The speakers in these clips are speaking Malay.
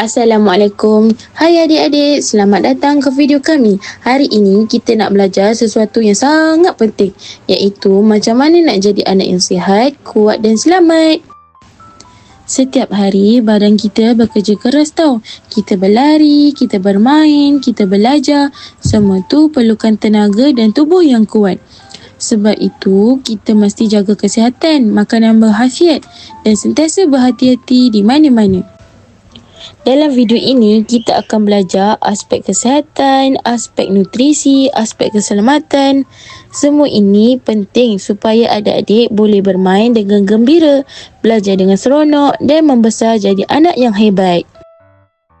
Assalamualaikum. Hai adik-adik, selamat datang ke video kami. Hari ini kita nak belajar sesuatu yang sangat penting iaitu macam mana nak jadi anak yang sihat, kuat dan selamat. Setiap hari badan kita bekerja keras tau. Kita berlari, kita bermain, kita belajar. Semua tu perlukan tenaga dan tubuh yang kuat. Sebab itu, kita mesti jaga kesihatan, makan yang berhasiat dan sentiasa berhati-hati di mana-mana. Dalam video ini, kita akan belajar aspek kesihatan, aspek nutrisi, aspek keselamatan. Semua ini penting supaya adik-adik boleh bermain dengan gembira, belajar dengan seronok dan membesar jadi anak yang hebat.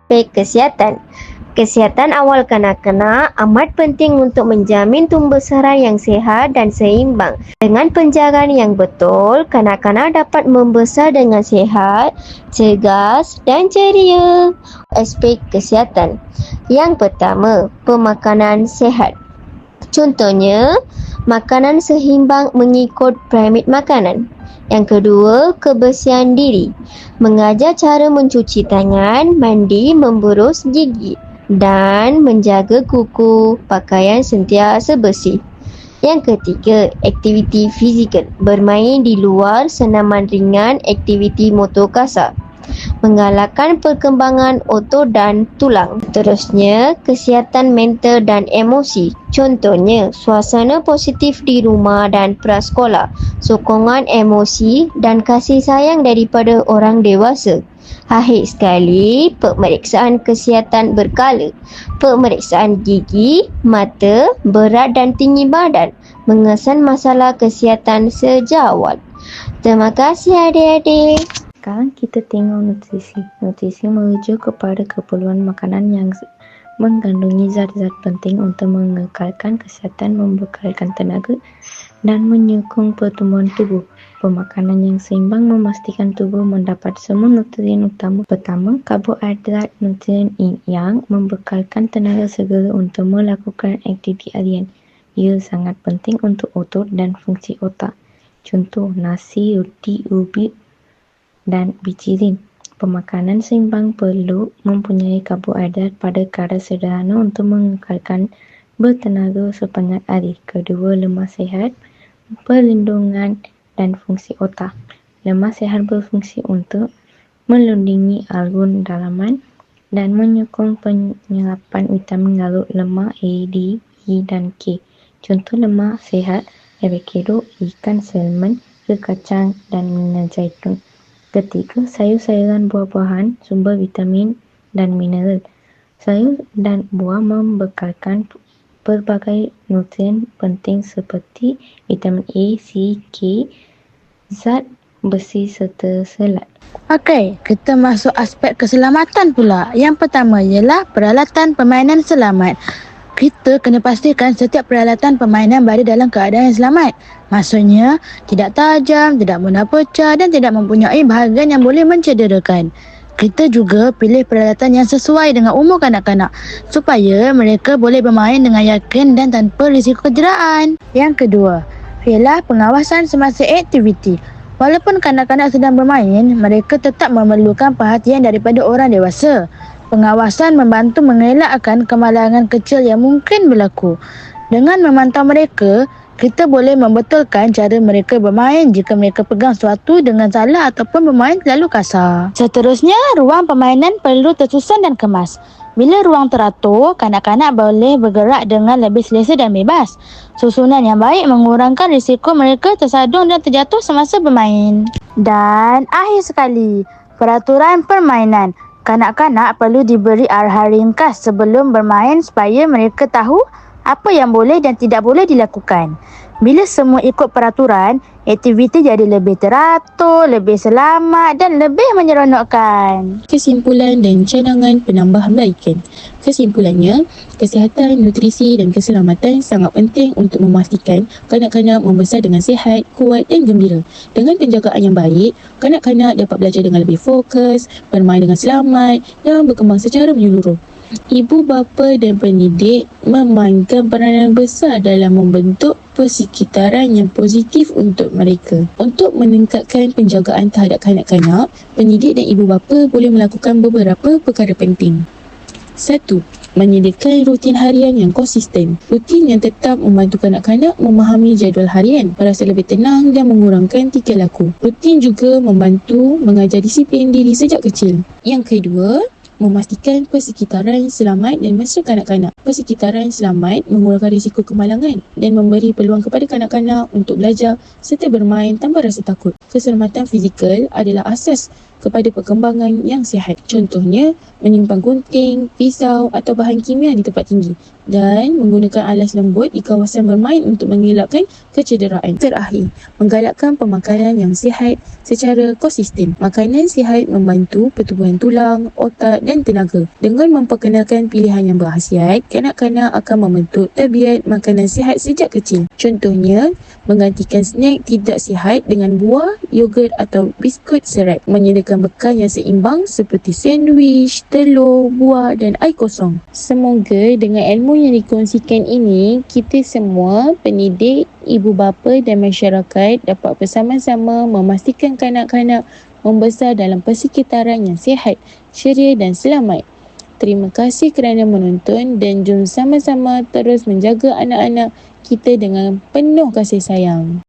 Aspek kesihatan Kesihatan awal kanak-kanak amat penting untuk menjamin tumbesaran yang sihat dan seimbang. Dengan penjagaan yang betul, kanak-kanak dapat membesar dengan sihat, cergas dan ceria. Aspek kesihatan. Yang pertama, pemakanan sihat. Contohnya, makanan seimbang mengikut piramid makanan. Yang kedua, kebersihan diri. Mengajar cara mencuci tangan, mandi, memburus gigi dan menjaga kuku pakaian sentiasa bersih. Yang ketiga, aktiviti fizikal. Bermain di luar senaman ringan, aktiviti motor kasar. Menggalakkan perkembangan otot dan tulang. Terusnya, kesihatan mental dan emosi. Contohnya, suasana positif di rumah dan prasekolah. Sokongan emosi dan kasih sayang daripada orang dewasa. Akhir sekali, pemeriksaan kesihatan berkala. Pemeriksaan gigi, mata, berat dan tinggi badan. Mengesan masalah kesihatan sejak awal. Terima kasih adik-adik. Sekarang kita tengok nutrisi. Nutrisi merujuk kepada keperluan makanan yang mengandungi zat-zat penting untuk mengekalkan kesihatan, membekalkan tenaga dan menyokong pertumbuhan tubuh. Pemakanan yang seimbang memastikan tubuh mendapat semua nutrien utama. Pertama, karbohidrat nutrien yang membekalkan tenaga segera untuk melakukan aktiviti harian. Ia sangat penting untuk otot dan fungsi otak. Contoh, nasi, roti, ubi dan biji rin. Pemakanan seimbang perlu mempunyai karbohidrat pada kadar sederhana untuk mengekalkan bertenaga sepanjang hari. Kedua, lemak sihat, perlindungan dan fungsi otak. Lemak sihat berfungsi untuk melindungi alun dalaman dan menyokong penyerapan vitamin larut lemak A, D, E dan K. Contoh lemak sihat avocado, ikan salmon, kacang dan minyak zaitun. Ketiga, sayur-sayuran buah-buahan sumber vitamin dan mineral. Sayur dan buah membekalkan pelbagai nutrien penting seperti vitamin A, C, K, zat besi serta selat. Okey, kita masuk aspek keselamatan pula. Yang pertama ialah peralatan permainan selamat. Kita kena pastikan setiap peralatan permainan berada dalam keadaan yang selamat. Maksudnya, tidak tajam, tidak mudah pecah dan tidak mempunyai bahagian yang boleh mencederakan. Kita juga pilih peralatan yang sesuai dengan umur kanak-kanak supaya mereka boleh bermain dengan yakin dan tanpa risiko kecederaan. Yang kedua, ialah pengawasan semasa aktiviti. Walaupun kanak-kanak sedang bermain, mereka tetap memerlukan perhatian daripada orang dewasa. Pengawasan membantu mengelakkan kemalangan kecil yang mungkin berlaku. Dengan memantau mereka, kita boleh membetulkan cara mereka bermain jika mereka pegang sesuatu dengan salah ataupun bermain terlalu kasar. Seterusnya, ruang permainan perlu tersusun dan kemas. Bila ruang teratur, kanak-kanak boleh bergerak dengan lebih selesa dan bebas. Susunan yang baik mengurangkan risiko mereka tersadung dan terjatuh semasa bermain. Dan akhir sekali, peraturan permainan. Kanak-kanak perlu diberi arahan ringkas sebelum bermain supaya mereka tahu apa yang boleh dan tidak boleh dilakukan. Bila semua ikut peraturan, aktiviti jadi lebih teratur, lebih selamat dan lebih menyeronokkan. Kesimpulan dan cadangan penambahan baikan. Kesimpulannya, kesihatan, nutrisi dan keselamatan sangat penting untuk memastikan kanak-kanak membesar dengan sihat, kuat dan gembira. Dengan penjagaan yang baik, kanak-kanak dapat belajar dengan lebih fokus, bermain dengan selamat dan berkembang secara menyeluruh. Ibu bapa dan pendidik memainkan peranan besar dalam membentuk persekitaran yang positif untuk mereka. Untuk meningkatkan penjagaan terhadap kanak-kanak, pendidik dan ibu bapa boleh melakukan beberapa perkara penting. Satu, menyediakan rutin harian yang konsisten. Rutin yang tetap membantu kanak-kanak memahami jadual harian, merasa lebih tenang dan mengurangkan tingkah laku. Rutin juga membantu mengajar disiplin diri sejak kecil. Yang kedua, memastikan persekitaran selamat dan mesra kanak-kanak. Persekitaran selamat mengurangkan risiko kemalangan dan memberi peluang kepada kanak-kanak untuk belajar serta bermain tanpa rasa takut. Keselamatan fizikal adalah asas kepada perkembangan yang sihat. Contohnya, menyimpan gunting, pisau atau bahan kimia di tempat tinggi dan menggunakan alas lembut di kawasan bermain untuk mengelakkan kecederaan. Terakhir, menggalakkan pemakanan yang sihat secara konsisten. Makanan sihat membantu pertumbuhan tulang, otak dan tenaga. Dengan memperkenalkan pilihan yang berhasiat, kanak-kanak akan membentuk tabiat makanan sihat sejak kecil. Contohnya, menggantikan snack tidak sihat dengan buah, yogurt atau biskut serat. Menyediakan bekal yang seimbang seperti sandwich, telur, buah dan air kosong. Semoga dengan ilmu yang dikongsikan ini, kita semua, pendidik, ibu bapa dan masyarakat dapat bersama-sama memastikan kanak-kanak membesar dalam persekitaran yang sihat, ceria dan selamat. Terima kasih kerana menonton dan jom sama-sama terus menjaga anak-anak kita dengan penuh kasih sayang.